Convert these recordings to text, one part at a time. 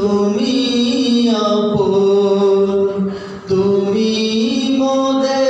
তুমি আপন তুমি মোদের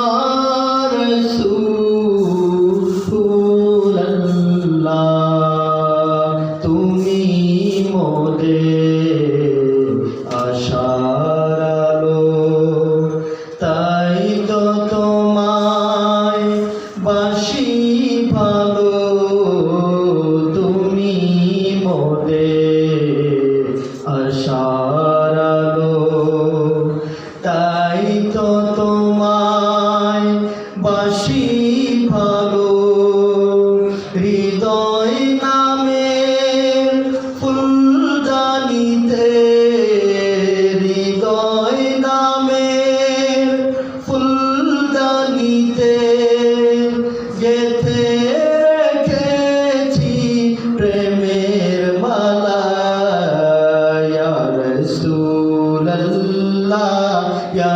বাসি ভালো হৃদয় নামের ফুলদানিতে, হৃদয় নামের ফুলদানিতে গেথে রেখেছি প্রেমের মালা ইয়া রাসূলুল্লাহ, ইয়া